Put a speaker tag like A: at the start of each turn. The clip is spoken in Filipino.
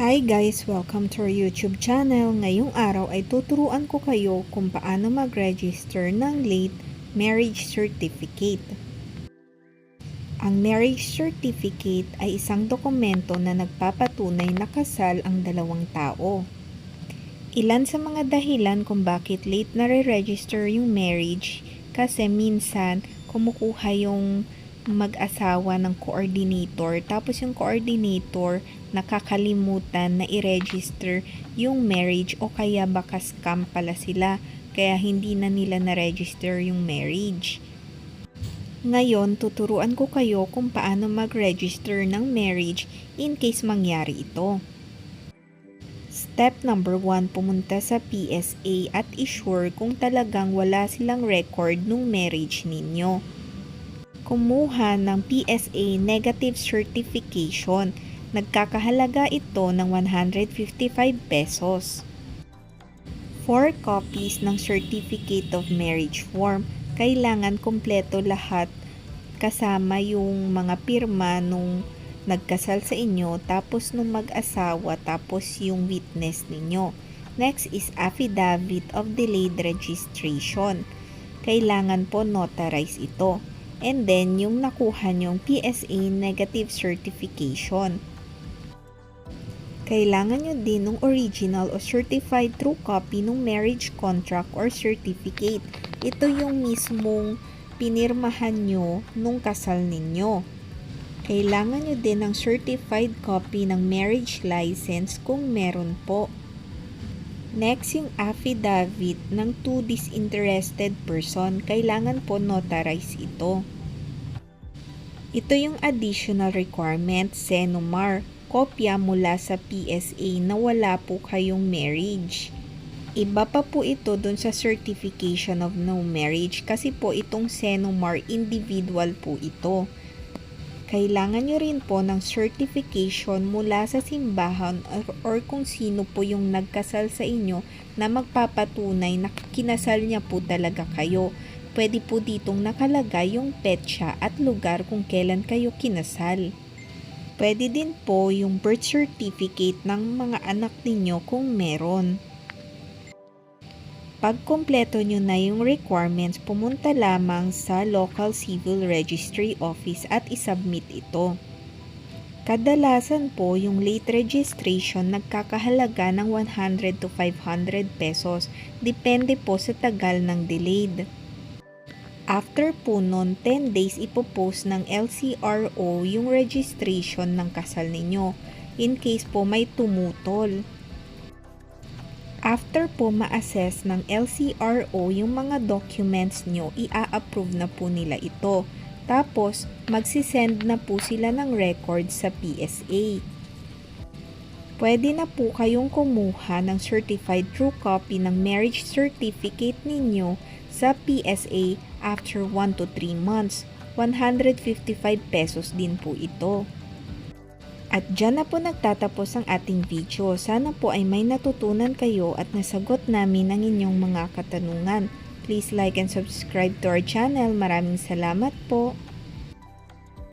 A: Hi guys! Welcome to our YouTube channel. Ngayong araw ay tuturuan ko kayo kung paano mag-register ng late marriage certificate. Ang marriage certificate ay isang dokumento na nagpapatunay na kasal ang dalawang tao. Ilan sa mga dahilan kung bakit late na re-register yung marriage kasi minsan kumukuha yung mag-asawa ng coordinator tapos yung coordinator nakakalimutan na i-register yung marriage o kaya baka scam pala sila kaya hindi na nila na-register yung marriage. Ngayon, tuturuan ko kayo kung paano mag-register ng marriage in case mangyari ito. Step number 1, pumunta sa PSA at isure kung talagang wala silang record nung marriage ninyo. Kumuha ng PSA negative certification. Nagkakahalaga ito ng 155 pesos. 4 copies ng Certificate of Marriage Form. Kailangan kompleto lahat kasama yung mga pirma nung nagkasal sa inyo, tapos nung mag-asawa, tapos yung witness ninyo. Next is affidavit of delayed registration. Kailangan po notarize ito. And then, yung nakuha nyong PSA negative certification. Kailangan nyo din ng original o certified true copy ng marriage contract or certificate. Ito yung mismong pinirmahan nyo nung kasal ninyo. Kailangan nyo din ng certified copy ng marriage license kung meron po. Next, yung affidavit ng two disinterested person. Kailangan po notarize ito. Ito yung additional requirement, Senomar, kopya mula sa PSA na wala po kayong marriage. Iba pa po ito dun sa certification of no marriage kasi po itong Senomar individual po ito. Kailangan nyo rin po ng certification mula sa simbahan or, or kung sino po yung nagkasal sa inyo na magpapatunay na kinasal niya po talaga kayo. Pwede po ditong nakalagay yung petsa at lugar kung kailan kayo kinasal. Pwede din po yung birth certificate ng mga anak ninyo kung meron. Pag kompleto nyo na yung requirements, pumunta lamang sa local civil registry office at isubmit ito. Kadalasan po yung late registration nagkakahalaga ng 100 to 500 pesos, depende po sa tagal ng delayed. After po nun, 10 days ipopost ng LCRO yung registration ng kasal ninyo in case po may tumutol. After po ma-assess ng LCRO yung mga documents nyo, i-approve na po nila ito. Tapos, magsisend na po sila ng record sa PSA. Pwede na po kayong kumuha ng certified true copy ng marriage certificate ninyo sa PSA after 1 to 3 months. 155 pesos din po ito. At dyan na po nagtatapos ang ating video. Sana po ay may natutunan kayo at nasagot namin ang inyong mga katanungan. Please like and subscribe to our channel. Maraming salamat po.